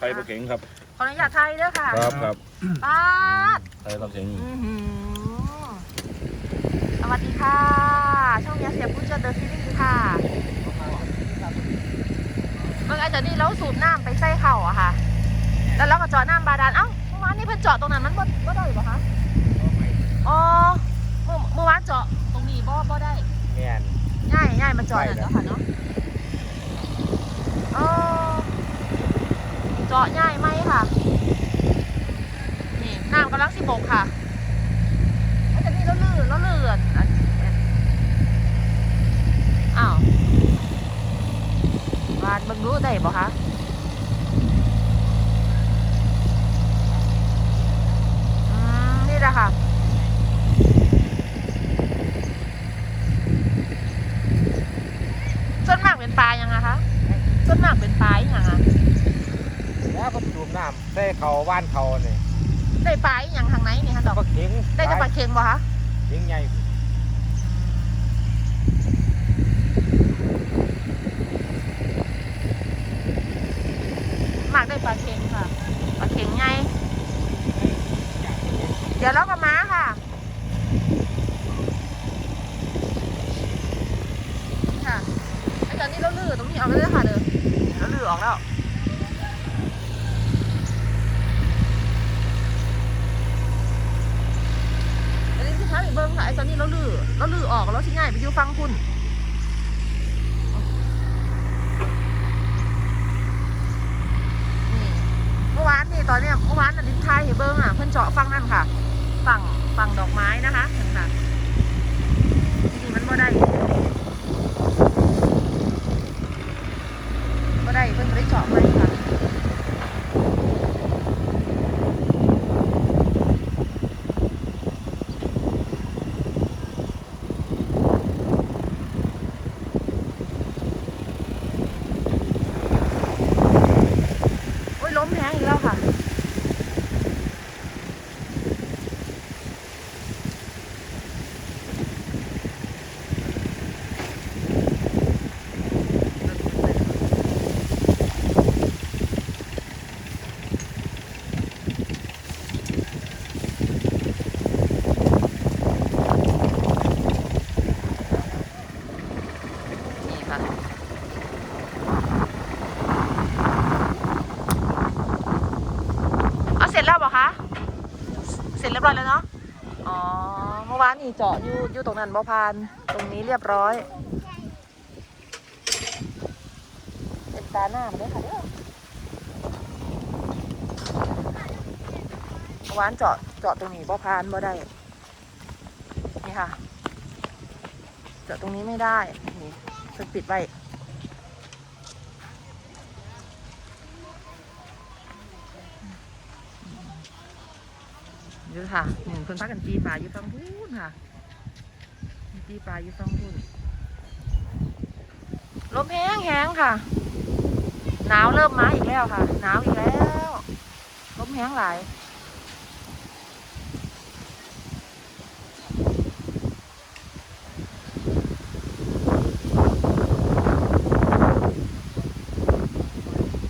ไทยปลาเข็งครับ ขออนุญาตไทยเด้อค่ะครับครับป้าดไทยปลาเข็งอื้อหือสวัสดีค่ะ ช่องยาเสียบพุทธเดอะซีรีส์ค่ะเมื่อไงแต่นี่เราสูบน้ำไปใส่เข่าอะค่ะ แล้วเราก็เจาะน้ำบาดาลเอ้าเมื่อวานนี้เพิ่นเจาะตรงนั้นมันบ่บ่ได้เหรอคะอ๋อเมื่อเมื่อวานเจาะตรงนี้บ่บ่ได้แม่นง่ายง่ายมันเจาะนั่นเนาะค่ะเนาะอ๋อ เจาะง่ายไหมค่ะ นี่น้ำกำลังสิบกค่ะไอ้แต่นี่เราลื่นเราลื่นอันอ้าวบานมึงรู้ได้บ่คะอืมนี่แหละค่ะ ส่วนมากเป็นปลายังไงคะส่วนมากเป็นปลาอหย่างอะ แล้วก็ดูดน้ำใส่ เขาว่านเขาเนี่ยได้ปลาอหย่างทางไหนนี่คะดอกก็เข็งได้แต่ปลาเค็งบ่คะเข็งใหญ่มากได้ปลาเค็งค่ะปลาเค็งไงเดี๋ยวเราก็มาค่ะค่ะไอ้ตอนนี้เราลื้อตรงนี้ออกไปเลยค่ะเด้อเราลื้อออกแล้ว อันนี้ที่ท้าไปเบิ้งค่ะไอ้ตอนนี้เราลื้อเราลื้อออกแล้วที่ง่ายไปอยู่ฟังคุณนี่เมื่อวานนี่ตอนเนี้ยเมื่อวานน่ะดินทายเฮเบิ้งอะเพื่อนเจาะฟังนั่นค่ะ ฝั่งฝั่งดอกไม้นะคะนั่นค่ะจริงๆมันบ่ได้บ่ได้เพิ่นบ่ได้เจาะไหมค่ะโอ้ยล้มแพงอีกแล้วค่ะ นี่ค่ะ เอาเสร็จแล้วเหรอคะ เสร็จเรียบร้อยแล้วเนาะ อ๋อ เมื่อวานนี่ เจาะอยู่อยู่ตรงนั้นบ่พาน ตรงนี้เรียบร้อย เป็นตาหน้ามาด้วยค่ะเด้อวานเจาะเจาะตรงนี้บ่พานบ่ได้ นี่ค่ะ เจาะตรงนี้ไม่ได้ นี่จะปิดไว้ ดูค่ะหนึ่งคนพักกันจีปลาอยู่ฟังพูนค่ะจีปลาอยู่ฟังพูนลมแห้งแห้งค่ะ หนาวเริ่มมาอีกแล้วค่ะ หนาวอีกแล้วลมแห้งหลาย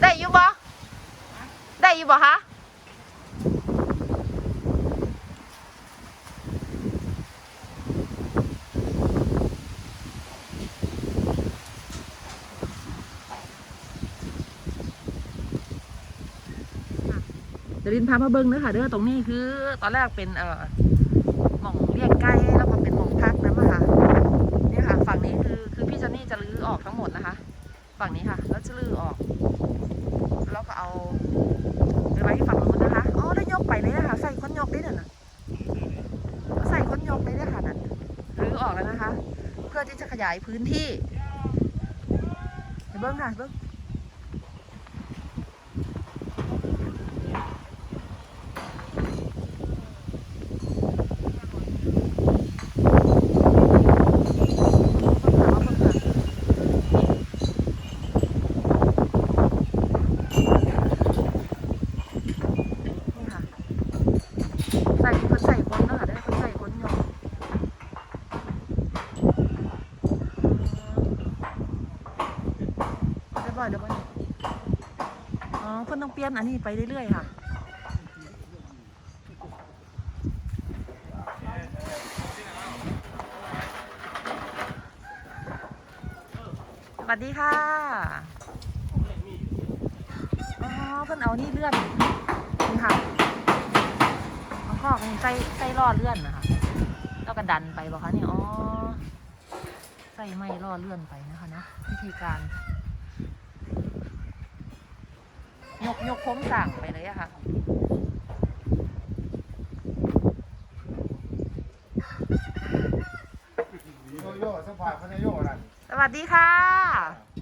ได้อยู่บ่ได้อยู่บ่คะ ดินพามาเบิ้งเด้อค่ะเด้อตรงนี้คือตอนแรกเป็นเอ่อหม่องเรียกไก่แล้วก็เป็นหม่องพักนะมาค่ะเนี่ยค่ะ ฝั่งนี้คือคือพี่เจนนี่จะรื้อออกทั้งหมดนะคะ ฝั่งนี้ค่ะ แล้วจะรื้อออก แล้วก็เอาไปไว้ที่ฝั่งนู้นนะคะอ๋อได้ยกไปเลยนะคะใส่คนยกได้น่ะนะใส่คนยกเลยเนี่ยค่ะนั่นรื้อออกแล้วนะคะ เพื่อที่จะขยายพื้นที่เบิ้งค่ะเบิ้ง นี่ค่ะ ใส่เพิ่นใส่คนเนาะค่ะได้เพิ่นใส่คนยอง ได้บต้องเปลี่ยนอันนี้ไปเรื่อยๆค่ะสวัสดีค่ะอ๋อเพิ่นเอานี่เลื่อนนี่ค่ะเอาข้อนี่ใส่ใส่ล่อเลื่อนนะคะแล้วก็ดันไปบอกคะเนี่ยอ๋อใส่ไม้ล่อเลื่อนไปนะคะนะวิธีการ ยกยกโค้งสั่งไปเลยอะค่ะโยโย่สปาร์ตพันโยนั่นสวัสดีค่ะ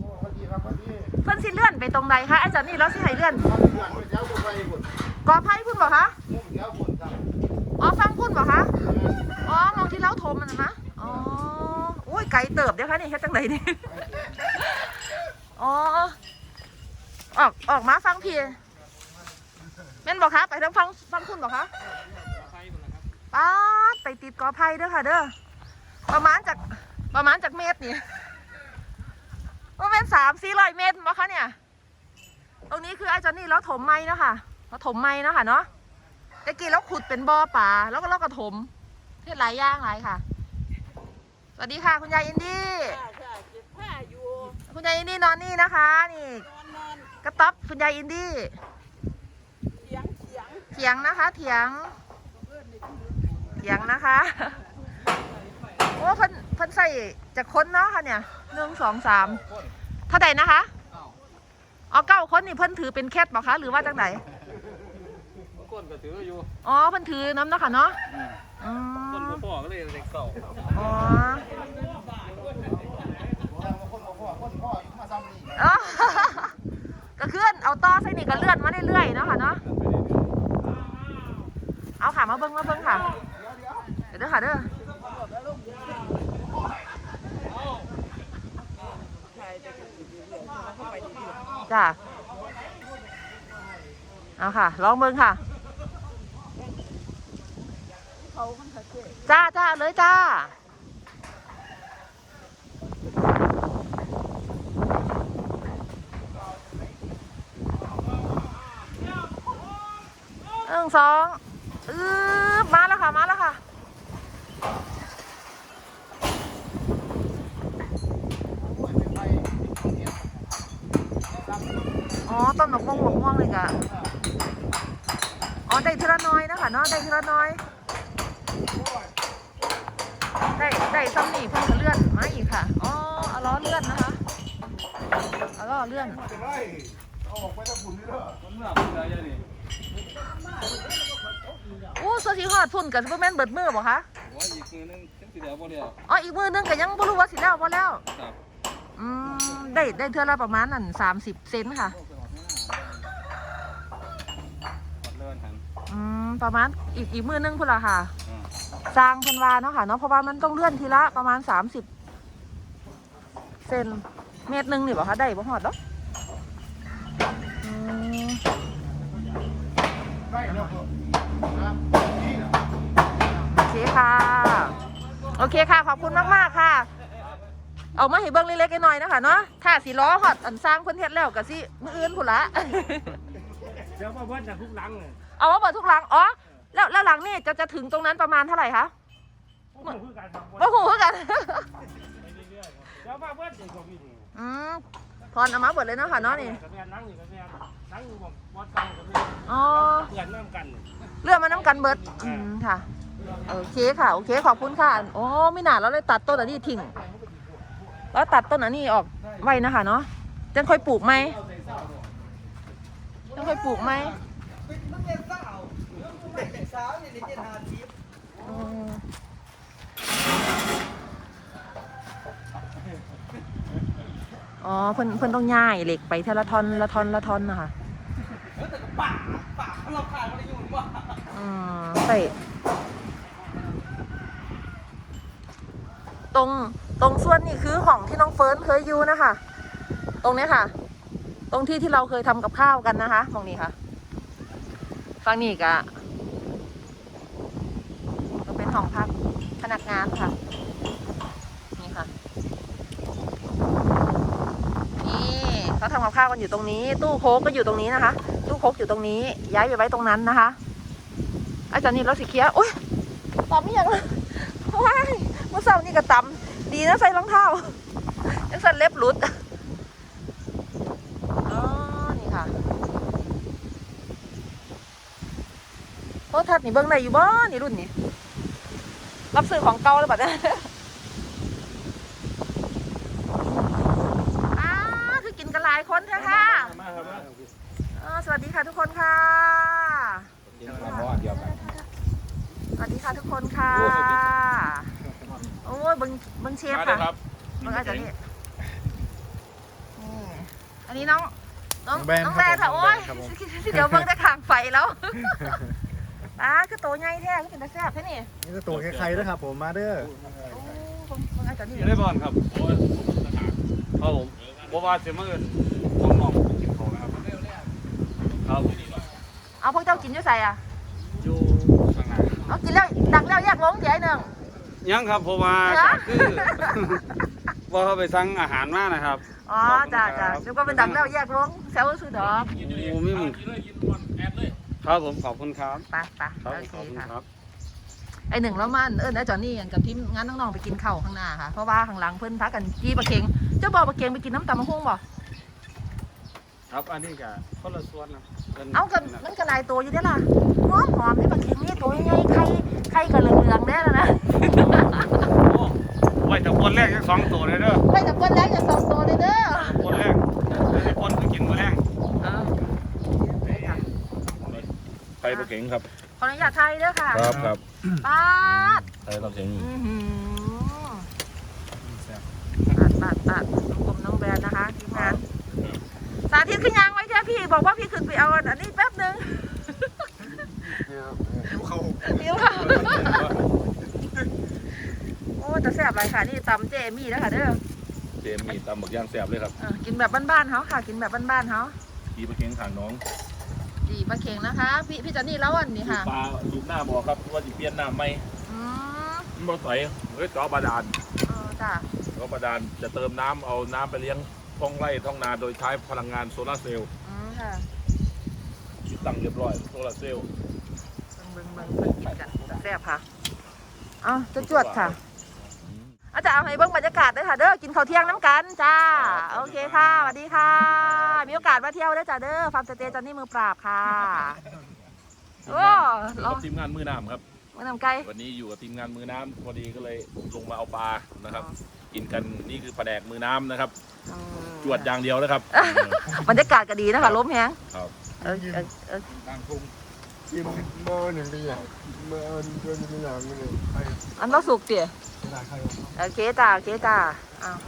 โอ้พอดีครับพอดีเพิ่นสิเลื่อนไปตรงใดคะอาจารย์นี่แล้วสิให้เลื่อนทำเดือนเดี๋ยวกูไปบุญกอไผ่พุ่นบอกคะมุ่งเดี๋ยวบุญครับอ๋อฟังพุ่นบอกคะอ๋อมองที่เล้าโทมมันนะนะอ๋อโอ้ยไกลเติบเดี๋ยวคะนี่เฮ็ดจังไดนี่อ๋อ ออกออกมาฟังพี่แม่นบอกคะไปทางฟังฟังคุณบอกคะป้าดไปติดกอไผ่เด้อค่ะ เด้อประมาณจากประมาณจากเมตรนี่ว่าเป็นสามสี่ร้อยเมตรบอกคะเนี่ย ตรงนี้คือไอ้จอนนี่แล้วถมไม้เนาะค่ะเราถมไม้เนาะค่ะเนาะตะกี้เราขุดเป็นบ่อป่าแล้วก็เราก็ถมเทศหลายอย่างหลายค่ะ สวัสดีค่ะ คุณยายอินดี้ค่ะค่ะเก็บผ้าอยู่คุณยายอินดี้นอนนี่นะคะ นี่นอนนอน กระต๊อบคุณยายอินดี้เถียงเถียงเถียงนะคะ เถียง เถียงนะคะโอ้เพิ่นเพิ่นใส่จากคนเนาะค่ะเนี่ยหนึ่งสองสามเท่าไหร่นะคะอ๋อเก้าคนนี่เพิ่นถือเป็นแคทบอกคะหรือว่าจากไหนก้นก็ถืออยู่อ๋อเพิ่นถือน้ำเนาะค่ะเนาะอืก้นมบ่พ่อก็เลยเด็กเก่าอ๋อคนพ่อคนพ่อ อยู่มาซ้นเคลื่อนเอาต่อใส่นี่ก็เลื่อนมาเรื่อยๆเนาะค่ะเนาะ เอาค่ะมาเบิ้งมาเบิ้งค่ะ เดี๋ยวเด้อค่ะเด้อจ้าเอาค่ะ ลองเบิ้งค่ะจ้าจ้าเลยจ้า สองอือมาแล้วค่ะมาแล้วค่ะอ๋อต้นหมกม่วงหมกม่วงเลยกะอ๋อได้ทีละน้อยนะคะเนาะได้ทีละน้อยได้ได้ซ้ำนี่เพิ่งเลื่อนมาอีกค่ะอ๋อเอาล้อเลื่อนนะคะเอาล้อเลื่อนเป็นไรออกไปทำบุญนี่เด้อมันเมื่อมันเลยนี่ อู้โซชิฮอดพุ่นกับซูเปอร์แมนเบิดมือบ่คะหัวอีกมือนึงจังสิเดียวบ่เดียวอ๋ออีกมือนึงก็ยังบ่รู้ว่าสิแล้วบ่แล้วครับอืมได้ได้เทื่อละประมาณนั่นสามสิบเซนค่ะกดเลื่อนหันอืมประมาณอีกอีกมือนึงพุ่นละค่ะอ่าสร้างเพิ่นว่าเนาะค่ะเนาะเพราะว่ามันต้องเลื่อนทีละประมาณสามสิบเซนเมตรหนึงนี่บ่คะได้บ่ฮอดดอกอื โอเคค่ะ ขอบคุณมากๆค่ะ เอามาให้เบิ้งเล็กๆน้อยๆนะคะเนาะถ้าสีล้อหอดอันสร้างเพิ่นเฮ็ดแล้วก็สิมืออื่นพุ่นละเดี๋ยวมาเบิ้ลจากทุกหลังเลยเอามาเปิดทุกหลังอ๋อแล้วแล้วหลังนี่จะจะถึงตรงนั้นประมาณเท่าไหร่คะผมก็คือการทำบ่ฮู้คือกันไปเรื่อยๆเดี๋ยวมาเบิ้ลเด็กกว่าพี่นี่อืมพรเอามาเบิดเลยเนาะค่ะเนาะนี่กับแม่นั่งอยู่กับแม่นั่งอยู่บอกบอสกันกับแม่อ๋อเพื่อนน้ำกันเลื่อนมาน้ำกันเบิดอืมค่ะ โอเคค่ะ โอเค ขอบคุณค่ะ โอ้ไม่หน่าเราเลยตัดต้นอันนี้ทิ้ง แล้วตัดต้นอันนี้ออกไว้นะคะเนาะจังค่อยปลูกไหมจังค่อยปลูกไหมอ๋อ เพิ่นเพิ่นต้องย่ายเหล็กไปเทละทอนละทอนละทอนนะคะเอืมใส่ ตรงตรงส่วนนี่คือของที่น้องเฟิร์นเคยอยู่นะคะ ตรงนี้ค่ะ ตรงที่ที่เราเคยทำกับข้าวกันนะคะตรงนี้ค่ะฝั่งนี้ก็ก็เป็นห้องพักพนักงานค่ะนี่ค่ะนี่เขาทำกับข้าวกันอยู่ตรงนี้ ตู้โค้กก็อยู่ตรงนี้นะคะ ตู้โคกอยู่ตรงนี้ ย้ายไปไว้ตรงนั้นนะคะ อาจารย์นี่เราสิเคียร์โอ๊ยตำนี่ยังว้าย เมื่อเช้านี่ก็ตำดีนะใส่รองเท้ายังสั่นเล็บหลุดอ๋อนี่ค่ะโทษทัดนี่เบิ้งได้อยู่บ่นี่รุ่นนี้รับซื้อของเก่าแล้วบัดเนี่ยอ้าคือกินกันหลายคนใช่ค่ะมาครับมาอ่าสวัสดีค่ะทุกคนค่ะกินมาหม้อเดียวกันสวัสดีค่ะทุกคนค่ะโอ้ ยเบิงเบิงเชฟมาเลยค่ะครับเบิงอาจารย์นี่นี่อันนี้น้องน้องน้องแบนน้องแบนครัค่ะบผมโอ้ยครับผม เดี๋ยวเบิงได้ขางไฟแล้วอ่าคือโตใหญ่แท้คือเป็นตาแซ่บแท้นี่นี่ก็ตัวคล้ายๆนะครับผมมาเด้อโอ้เบิ่งเบิงอาจารย์นี่ได้บอลครับครับผมบ่ว่าสิมาเอิ้นต้องมองกินของนะครับครับเอาพวกเจ้ากินอยู่ใส่อะอยู่ข้างหน้าเอากินแล้วดังแล้วแยกลงเดี๋ยวไอ้หนึ่ง ยังครับเพราะว่าเหรอก็คือว่าเขาไปสั่งอาหารมานะครับอ๋อจ้าจ้านึกว่าเป็นดังแล้วแยกลงแซวสุดดอกโอ้ไม่มึงครับผมขอบคุณครับไปไปครับโอขเคอบคุณค่ะครับไอหนึ่งแล้วมันเอิญไอจอนนี่กันกับทีมงานน้องๆไปกินข้าวข้างหน้าค่ะเพราะว่าข้างหลังเพิ่นพักกันจี้ปลาเค็งเจ้าบอกปลาเค็งไปกินน้ำตำมะฮุ่งบ่ครับอันนี้ก็คนละส่วนนะพิ่เอากันมันก็หลายตัวอยู่ได้อล่ะหอมหอมได้ปลาเค็งนี่ตัวใหญ่ๆไข่ไข่ก็เหลืองๆได้แล้วนะโอ้ไว้แต่คนแรกยังสองตัวเลยเด้อไข่แต่ก้นแรกจะสองตัวเลยเด้อคนแรกไอ้คนคือกินคนแรกเออไข่ปลาเข็งครับ ขออนุญาตไทยเด้อค่ะครับครับปาดไข่ปลาเข็งอื้อหือปาดปาดปาดน้องกลมน้องแบนนะคะทีมงานสาธิตขึ้นยางไว้แค่พี่ บอกว่าพี่ขึ้นไปเอาอันนี้แป๊บหนึง เขาเดี๋ยวค่ะโอ้จะแซ่บไรค่ะนี่ตำเจมี่แล้วค่ะเด้อเจมีตำบักย่างแซ่บเลยครับเออกินแบบบ้านๆเขาค่ะ กินแบบบ้านๆเขากีปลาเข็งทางน้องดีปลาเค็งนะคะ พี่พี่จอนนี่แล้ววันนี้ค่ะปลาอยู่หน้าบ่อครับว่าจะเปลี่ยนน้ำไหมอืมมันบ่ใสเฮ้ยเจอบาดาลเออจ้ะเจอบาดาลจะเติมน้ำเอาน้ำไปเลี้ยงท้องไร่ท้องนาโดยใช้พลังงานโซลาร์เซลล์อืมค่ะติดตั้งเรียบร้อยโซลาร์เซลล์เบิ่งเบิ่งเบิ่งเพิ่นกินกันแซ่บค่ะเอาจะจวดๆค่ะ อาจารย์เอาให้เบิ่งบรรยากาศด้วยค่ะเด้อกินข้าวเที่ยงน้ำกันจ้า โอเคค่ะสวัสดีค่ะ มีโอกาสมาเที่ยวได้อจ้าเด้อฟาร์มสเตย์จอนนี่มือปราบค่ะโอ้อยู่เรากับทีมงานมือน้ำครับไม่นำไกลวันนี้อยู่กับทีมงานมือน้ำพอดีก็เลยลงมาเอาปลานะครับ กินกันนี่คือแผนกมือน้ำนะครับ อืมจวดอย่างเดียวนะครับ บรรยากาศก็ดีนะคะล้มแฮงครับ เออเออเออ ต่างก ลุ่มกินเบอร์หนึ่งปีอะเบอร์เบอร์หนึ่งปีอย่างนี้เลยใครอันเราสุกเตี๋ยใครโอเคจ้าโอเคจ้าอ้าว